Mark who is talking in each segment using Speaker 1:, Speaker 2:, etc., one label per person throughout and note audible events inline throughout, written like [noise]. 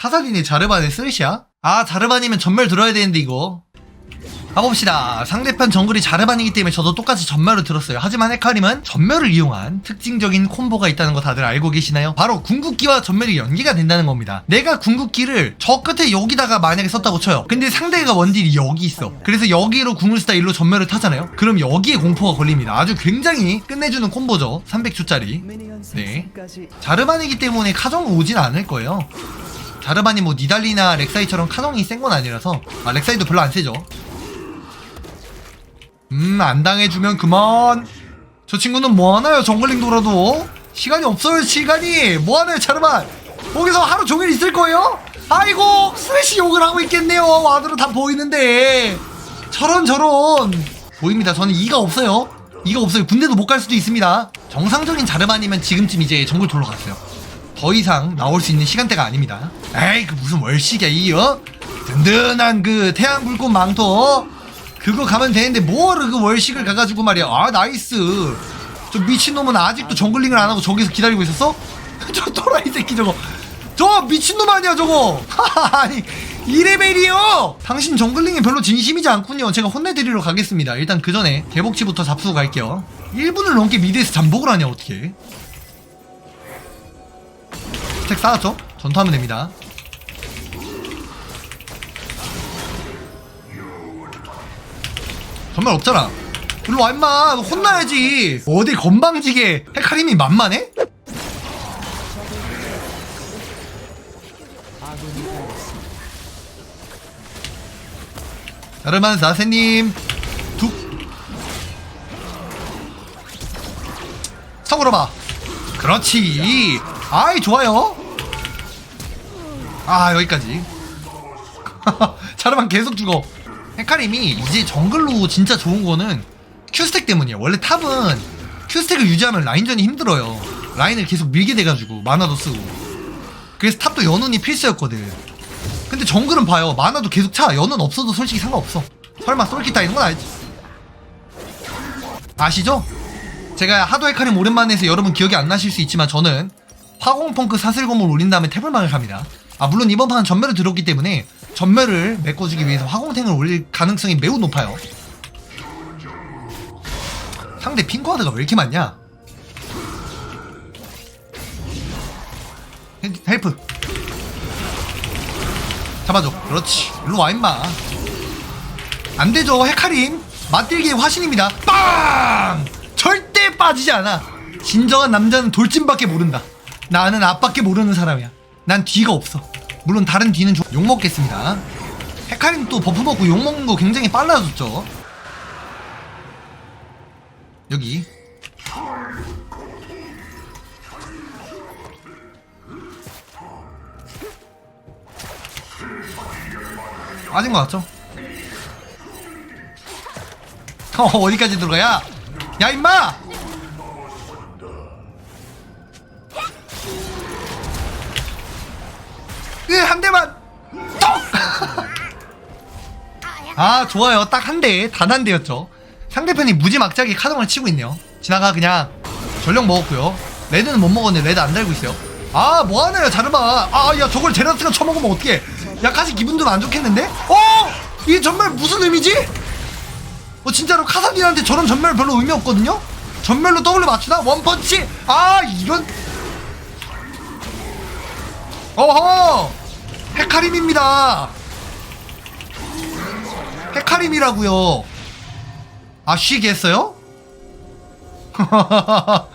Speaker 1: 카사딘이 자르반의 쓰레시야? 아 자르반이면 전멸 들어야 되는데 이거 가봅시다. 상대편 정글이 자르반이기 때문에 저도 똑같이 전멸을 들었어요. 하지만 헤카림은 전멸을 이용한 특징적인 콤보가 있다는 거 다들 알고 계시나요? 바로 궁극기와 전멸이 연계가 된다는 겁니다. 내가 궁극기를 저 끝에 여기다가 만약에 썼다고 쳐요. 근데 상대가 원딜이 여기 있어. 그래서 여기로 궁을 쓰다 일로 전멸을 타잖아요. 그럼 여기에 공포가 걸립니다. 아주 굉장히 끝내주는 콤보죠. 300초짜리. 네. 자르반이기 때문에 카정은 오진 않을 거예요. 자르반이 뭐 니달리나 렉사이처럼 카정이 센 건 아니라서 아 렉사이도 별로 안 세죠. 음, 안 당해주면 그만. 저 친구는 뭐하나요, 정글링 돌아도? 시간이 없어요, 시간이. 뭐하나요, 자르반? 거기서 하루 종일 있을 거예요? 아이고, 스레시 욕을 하고 있겠네요. 와드로 다 보이는데. 저런, 저런. 보입니다. 저는 이가 없어요. 이가 없어요. 군대도 못 갈 수도 있습니다. 정상적인 자르반이면 지금쯤 이제 정글 돌러 갔어요. 더 이상 나올 수 있는 시간대가 아닙니다. 에이, 그 무슨 월식이야, 이, 어? 든든한 그 태양 불꽃 망토, 어? 그거 가면 되는데 뭐를 그 월식을 가가지고 말이야. 아 나이스. 저 미친놈은 아직도 정글링을 안 하고 저기서 기다리고 있었어? [laughs] 저 또라이 새끼 저거. 저 미친놈 아니야 저거. [laughs] 아니 이레벨이요. 당신 정글링이 별로 진심이지 않군요. 제가 혼내드리러 가겠습니다. 일단 그 전에 개복치부터 잡수고 갈게요. 1분을 넘게 미드에서 잠복을 하냐 어떻게? 스택 쌓았죠? 전투하면 됩니다 정말 없잖아. 일로 와 임마. 너 혼나야지. 어디 건방지게 헤카림이 만만해? 자르만 사세님 툭 서물어봐 그렇지 아이 좋아요 아 여기까지 [laughs] 자르만 계속 죽어 헤카림이 이제 정글로 진짜 좋은 거는 큐스택 때문이에요. 원래 탑은 큐스택을 유지하면 라인전이 힘들어요. 라인을 계속 밀게 돼가지고 마나도 쓰고. 그래서 탑도 연운이 필수였거든. 근데 정글은 봐요. 마나도 계속 차. 연운 없어도 솔직히 상관없어. 설마 쏠기 따이는 건 알지. 아시죠? 제가 하도 헤카림 오랜만에 해서 여러분 기억이 안 나실 수 있지만 저는 화공펑크 사슬검을 올린 다음에 태블망을 갑니다. 아 물론 이번 판은 전멸을 들었기 때문에 전멸을 메꿔주기 위해서 화공탱을 올릴 가능성이 매우 높아요. 상대 핑크와드가 왜 이렇게 많냐? 헬- 헬프. 잡아줘. 그렇지. 일로 와 임마. 안되죠 헤카림? 맞들기의 화신입니다. 빵! 절대 빠지지 않아. 진정한 남자는 돌진밖에 모른다. 나는 앞밖에 모르는 사람이야. 난 뒤가 없어 물론 다른 뒤는 좀 욕먹겠습니다 헤카림 또 버프 먹고 욕먹는 거 굉장히 빨라졌죠 여기 빠진 것 같죠? 어, 어디까지 들어가야? 야 임마! 아 좋아요 딱 한 대 단 한 대였죠 상대편이 무지막지하게 카동을 치고 있네요 지나가 그냥 전력 먹었고요 레드는 못 먹었는데 레드 안 달고 있어요 아 뭐하네요 자르마 아 야 저걸 제라스가 쳐먹으면 어떡해 야 카시 기분 좀 안 좋겠는데? 어? 이게 정말 무슨 의미지? 어 진짜로 카사딘한테 저런 전멸 별로 의미 없거든요? 전멸로 W 맞추나? 원펀치? 아 이런 어허 헤카림입니다 헤카림이라고요. 아 쉬게 했어요? [laughs]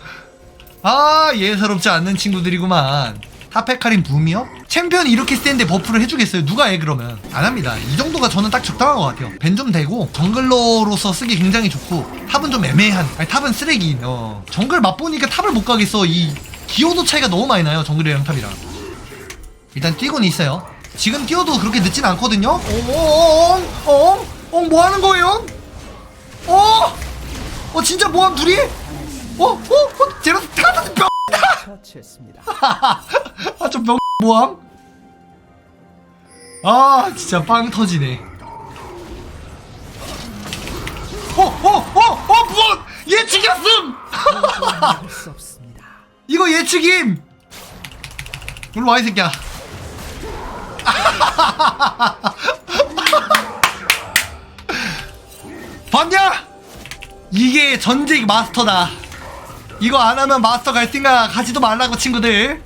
Speaker 1: 아 예사롭지 않는 친구들이구만. 탑헤카림 붐이요? 챔피언이 이렇게 센데 버프를 해주겠어요? 누가 해 그러면? 안 합니다. 이 정도가 저는 딱 적당한 것 같아요. 벤 좀 되고 정글러로서 쓰기 굉장히 좋고 탑은 좀 애매한 아니 탑은 쓰레기. 어. 정글 맛보니까 탑을 못 가겠어. 이 기여도 차이가 너무 많이 나요 정글이랑 탑이랑. 일단 뛰고는 있어요 지금 뛰어도 그렇게 늦진 않거든요 엉 엉엉엉 뭐 하는 거예요? 어? 어 진짜 모함 둘이? 어? 어? 어? 제라스 카드 뿅!
Speaker 2: 처치했습니다.
Speaker 1: 아좀 명 모함? 아 진짜 빵 터지네 어? 어? 어? 어? 무엇? 예측이었음! 이거 예측임! 일로 와이 새끼야 [laughs] 봤냐? 이게 전직 마스터다. 이거 안 하면 마스터 갈 생각 하지도 말라고 친구들.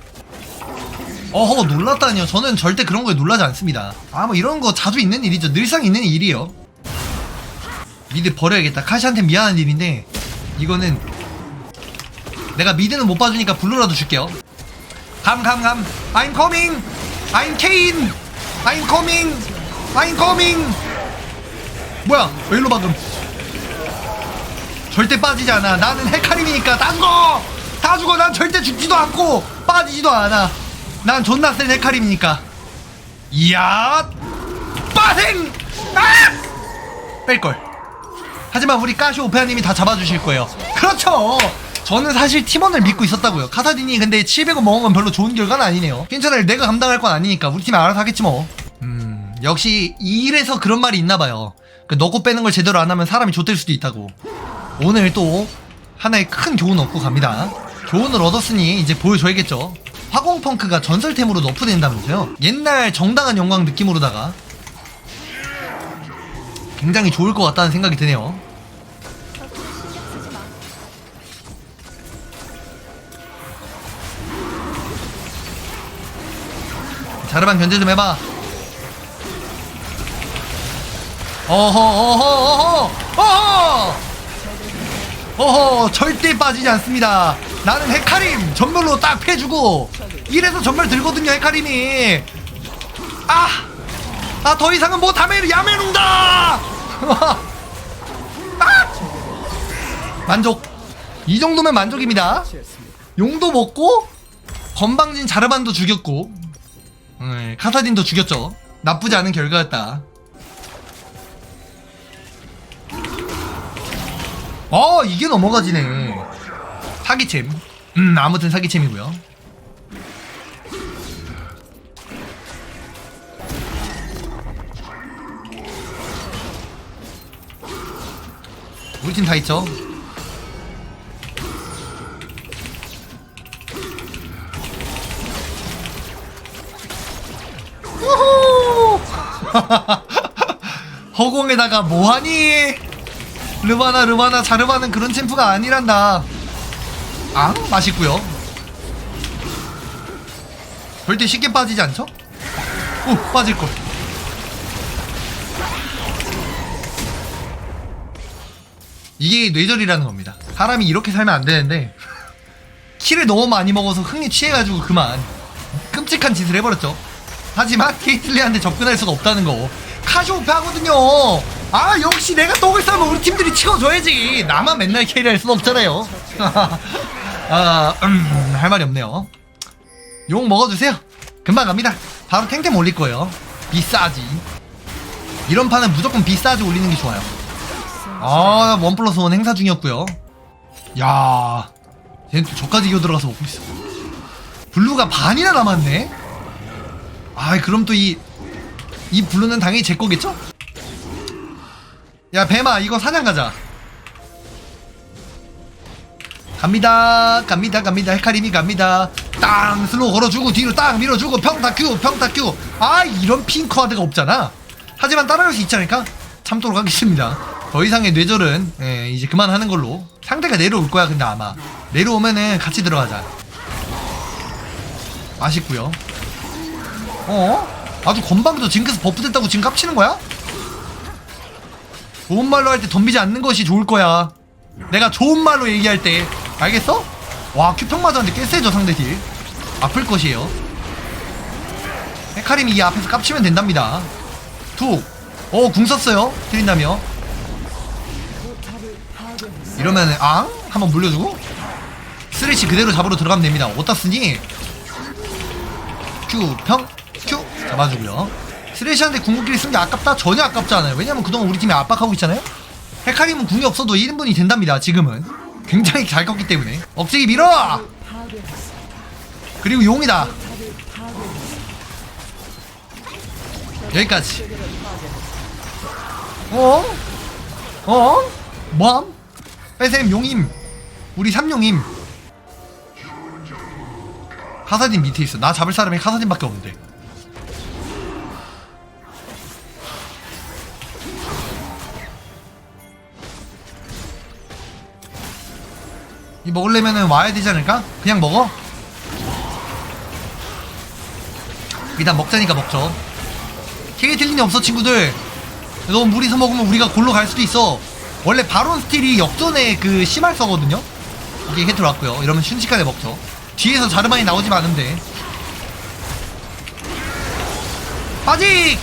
Speaker 1: 어허 놀랐다니요. 저는 절대 그런 거에 놀라지 않습니다. 아 뭐 이런 거 자주 있는 일이죠. 늘상 있는 일이요. 미드 버려야겠다. 카시한테 미안한 일인데 이거는 내가 미드는 못 봐주니까 블루라도 줄게요. 감 감 감. I'm coming. I'm Kane. I'm coming. I'm coming. 뭐야? 왜 일로 방금? 절대 빠지지 않아. 나는 헤카림이니까 다 죽어. 다 죽어. 난 절대 죽지도 않고 빠지지도 않아. 난 존나 센 헤카림이니까. 이야. 빠생. 아! 뺄 걸. 하지만 우리 까쇼 오페아님이 다 잡아주실 거예요. 그렇죠. 저는 사실 팀원을 믿고 있었다고요. 카사딘이 근데 700원 먹은 건 별로 좋은 결과는 아니네요. 괜찮아요. 내가 감당할 건 아니니까 우리 팀이 알아서 하겠지 뭐. 음, 역시 이래서 그런 말이 있나 봐요. 그 넣고 빼는 걸 제대로 안 하면 사람이 좆될 수도 있다고. 오늘 또 하나의 큰 교훈 얻고 갑니다. 교훈을 얻었으니 이제 보여줘야겠죠. 화공펑크가 전설템으로 너프된다면서요. 옛날 정당한 영광 느낌으로다가 굉장히 좋을 것 같다는 생각이 드네요. 자르반 견제 좀 해봐. 어허 어허 어허 어허 어허 절대 빠지지 않습니다. 나는 헤카림 전멸로 딱 패주고 이래서 전멸 들거든요 헤카림이. 아! 아 더 이상은 못하면 야매룬다! [laughs] 아! 만족. 이 정도면 만족입니다. 용도 먹고 건방진 자르반도 죽였고 네, 카사딘도 죽였죠. 나쁘지 않은 결과였다. 어 이게 넘어가지네. 사기챔. 음 아무튼 사기챔이고요. 우리 팀 다 있죠. [laughs] 허공에다가 뭐하니? 르바나 르바나 자르바는 그런 챔프가 아니란다. 아 맛있고요. 절대 쉽게 빠지지 않죠? 오 빠질 걸. 이게 뇌절이라는 겁니다. 사람이 이렇게 살면 안 되는데 [laughs] 키를 너무 많이 먹어서 흥에 취해가지고 그만 끔찍한 짓을 해버렸죠. 하지만 케이틀리한테 접근할 수가 없다는 거. 카시오페 하거든요. 아 역시 내가 떡을 싸면 우리 팀들이 치워줘야지. 나만 맨날 캐리할 순 없잖아요. [laughs] 아, 음, 할 말이 없네요. 용 먹어주세요. 금방 갑니다. 바로 탱탱 올릴 거예요. 비싸지. 이런 판은 무조건 비싸지 올리는 게 좋아요. 아, 원 플러스 원 행사 중이었고요. 야, 쟤는 또 저까지 이겨 들어가서 먹고 있어. 블루가 반이나 남았네. 아, 그럼 또 이 이 블루는 당연히 제 거겠죠? 야, 뱀아, 이거 사냥 가자. 갑니다, 갑니다, 갑니다. 헤카림이 갑니다. 땅 슬로우 걸어주고 뒤로 땅 밀어주고 평타 큐, 평타 큐. 아, 이런 핑크와드가 없잖아. 하지만 따라갈 수 있지 않을까? 참도록 하겠습니다. 더 이상의 뇌절은 예, 이제 그만하는 걸로. 상대가 내려올 거야, 근데 아마 내려오면은 같이 들어가자. 맛있고요. 어? 아주 건방도 징크스 버프 됐다고 지금 깝치는 거야? 좋은 말로 할 때 덤비지 않는 것이 좋을 거야. 내가 좋은 말로 얘기할 때 알겠어? 와 큐평 맞았는데 꽤 세죠 상대 딜. 아플 것이에요. 헤카림이 이 앞에서 깝치면 된답니다. 툭. 어, 궁 썼어요. 트린다며. 이러면은 앙? 한번 물려주고 쓰레쉬 그대로 잡으러 들어가면 됩니다. 어디다 쓰니? 큐, 평, 큐 잡아주고요. 쓰레쉬한테 궁극기를 쓴 게 아깝다? 전혀 아깝지 않아요. 왜냐면 그동안 우리 팀이 압박하고 있잖아요. 헤카림은 궁이 없어도 1인분이 된답니다. 지금은 굉장히 잘 컸기 때문에 억제기 밀어. 그리고 용이다. 여기까지. 어? 어? 뭐함? 빼셈 용임. 우리 삼용임. 카사딘 밑에 있어. 나 잡을 사람이 카사딘밖에 없는데. 이 먹으려면은 와야 되지 않을까? 그냥 먹어? 일단 먹자니까 먹죠. 케이틀린이 없어 친구들. 너무 무리서 먹으면 우리가 골로 갈 수도 있어. 원래 바론 스틸이 역전의 그 심할서거든요? 이게 해 들어왔고요. 이러면 순식간에 먹죠. 뒤에서 자르만이 않으면 돼 아직!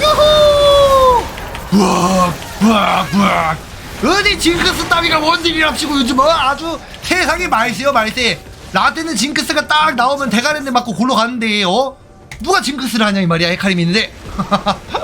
Speaker 1: 유후! 우악 우악 우악 어디 징크스 따위가 원딜이랍시고 요즘 어? 아주 세상에 말세요 말세. 라떼는 징크스가 딱 나오면 대가리에 맞고 골로 가는데 어? 누가 징크스를 하냐 이 말이야 헤카림이 있는데. [laughs]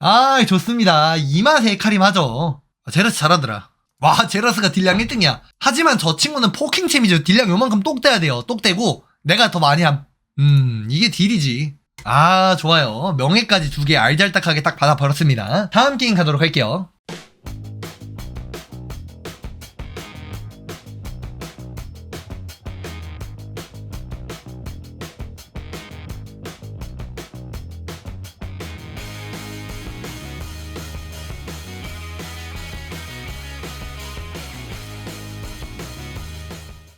Speaker 1: 아 좋습니다. 이 맛에 헤카림 하죠 아, 제라스 잘하더라. 와 제라스가 딜량 1등이야. 하지만 저 친구는 포킹챔이죠. 딜량 요만큼 똑 떼야 돼요. 똑 떼고 내가 더 많이 함 음 이게 딜이지 아 좋아요. 명예까지 두 개 알잘딱하게 딱 받아버렸습니다. 다음 게임 가도록 할게요